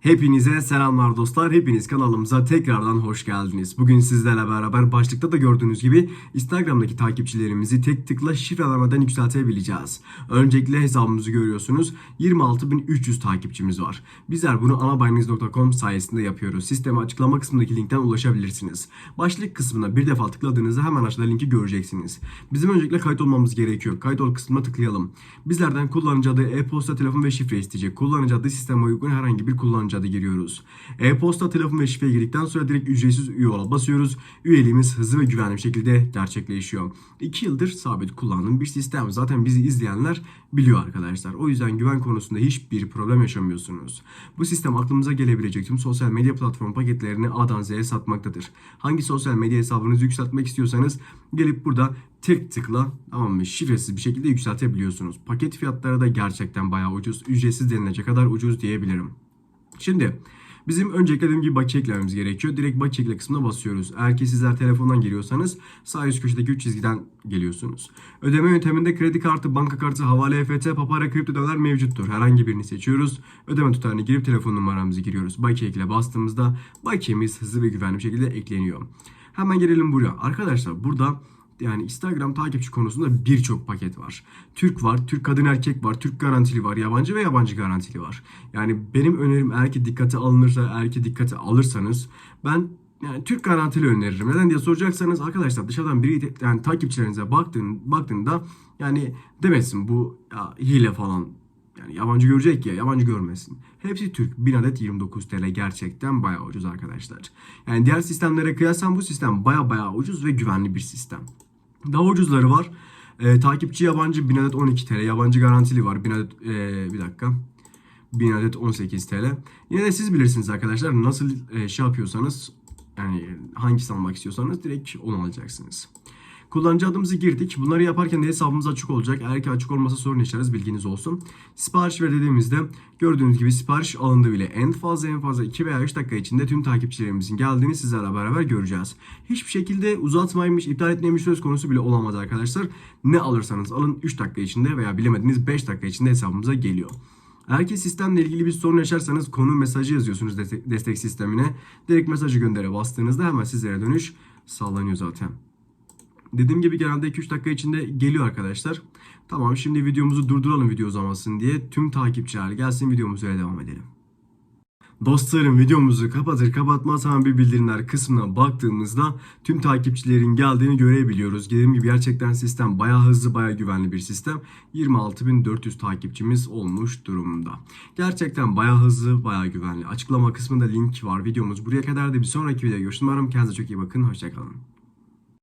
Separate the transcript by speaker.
Speaker 1: Hepinize selamlar dostlar. Hepiniz kanalımıza tekrardan hoş geldiniz. Bugün sizlerle beraber başlıkta da gördüğünüz gibi Instagram'daki takipçilerimizi tek tıkla şifrelamadan yükseltebileceğiz. Öncelikle hesabımızı görüyorsunuz. 26.300 takipçimiz var. Bizler bunu anabayiniz.com sayesinde yapıyoruz. Sisteme açıklama kısmındaki linkten ulaşabilirsiniz. Başlık kısmına bir defa tıkladığınızda hemen aşağıda linki göreceksiniz. Bizim öncelikle kayıt olmamız gerekiyor. Kayıt ol kısmına tıklayalım. Bizlerden kullanıcı adı, e-posta, telefon ve şifre isteyecek. Kullanıcı adı sisteme uygun herhangi bir kullanıcı adı giriyoruz. E-posta, telefon ve şifre girdikten sonra direkt ücretsiz üye ola basıyoruz. Üyeliğimiz hızlı ve güvenli bir şekilde gerçekleşiyor. 2 yıldır sabit kullandığım bir sistem. Zaten bizi izleyenler biliyor arkadaşlar. O yüzden güven konusunda hiçbir problem yaşamıyorsunuz. Bu sistem aklımıza gelebilecek tüm sosyal medya platform paketlerini A'dan Z'ye satmaktadır. Hangi sosyal medya hesabınızı yükseltmek istiyorsanız gelip burada tek tıkla tamam mı şifresiz bir şekilde yükseltebiliyorsunuz. Paket fiyatları da gerçekten bayağı ucuz. Ücretsiz denilecek kadar ucuz diyebilirim. Şimdi bizim öncelikle dediğim gibi bakiye eklememiz gerekiyor. Direkt bakiye ekle kısmına basıyoruz. Eğer ki sizler telefondan geliyorsanız sağ üst köşedeki 3 çizgiden geliyorsunuz. Ödeme yönteminde kredi kartı, banka kartı, havale EFT, papara, kripto ödemeler mevcuttur. Herhangi birini seçiyoruz. Ödeme tutarını girip telefon numaramızı giriyoruz. Bakiye ekle bastığımızda bakiyemiz hızlı ve güvenli bir şekilde ekleniyor. Hemen gelelim buraya. Arkadaşlar burada yani Instagram takipçi konusunda birçok paket var. Türk var, Türk kadın erkek var, Türk garantili var, yabancı ve yabancı garantili var. Yani benim önerim eğer ki dikkate alınırsa, eğer ki dikkate alırsanız ben yani Türk garantili öneririm. Neden diye soracaksanız arkadaşlar dışarıdan biri yani takipçilerinize baktığın, baktığında yani demesin bu ya, hile falan. Yani yabancı görecek ya yabancı görmesin. Hepsi Türk. 1000 adet 29 TL gerçekten bayağı ucuz arkadaşlar. Yani diğer sistemlere kıyasla bu sistem baya baya ucuz ve güvenli bir sistem. Daha ucuzları var. Ee, takipçi yabancı 1000 adet 12 TL. Yabancı garantili var. 1000 adet ee, bir dakika. 1000 adet 18 TL. Yine de siz bilirsiniz arkadaşlar. Nasıl e, şey yapıyorsanız yani hangisini almak istiyorsanız direkt onu alacaksınız. Kullanıcı adımızı girdik. Bunları yaparken de hesabımız açık olacak. Eğer ki açık olmasa sorun yaşarız bilginiz olsun. Sipariş ver dediğimizde gördüğünüz gibi sipariş alındı bile. En fazla en fazla 2 veya 3 dakika içinde tüm takipçilerimizin geldiğini sizlerle beraber göreceğiz. Hiçbir şekilde uzatmaymış, iptal etmemiş söz konusu bile olamaz arkadaşlar. Ne alırsanız alın 3 dakika içinde veya bilemediniz 5 dakika içinde hesabımıza geliyor. Eğer ki sistemle ilgili bir sorun yaşarsanız konu mesajı yazıyorsunuz destek, sistemine. Direkt mesajı göndere bastığınızda hemen sizlere dönüş sağlanıyor zaten. Dediğim gibi genelde 2-3 dakika içinde geliyor arkadaşlar. Tamam şimdi videomuzu durduralım video uzamasın diye. Tüm takipçiler gelsin videomuza devam edelim. Dostlarım videomuzu kapatır kapatmaz hemen bir bildirimler kısmına baktığımızda tüm takipçilerin geldiğini görebiliyoruz. Dediğim gibi gerçekten sistem bayağı hızlı bayağı güvenli bir sistem. 26.400 takipçimiz olmuş durumda. Gerçekten bayağı hızlı bayağı güvenli. Açıklama kısmında link var videomuz buraya kadar da bir sonraki videoda görüşürüz. Umarım kendinize çok iyi bakın. Hoşçakalın.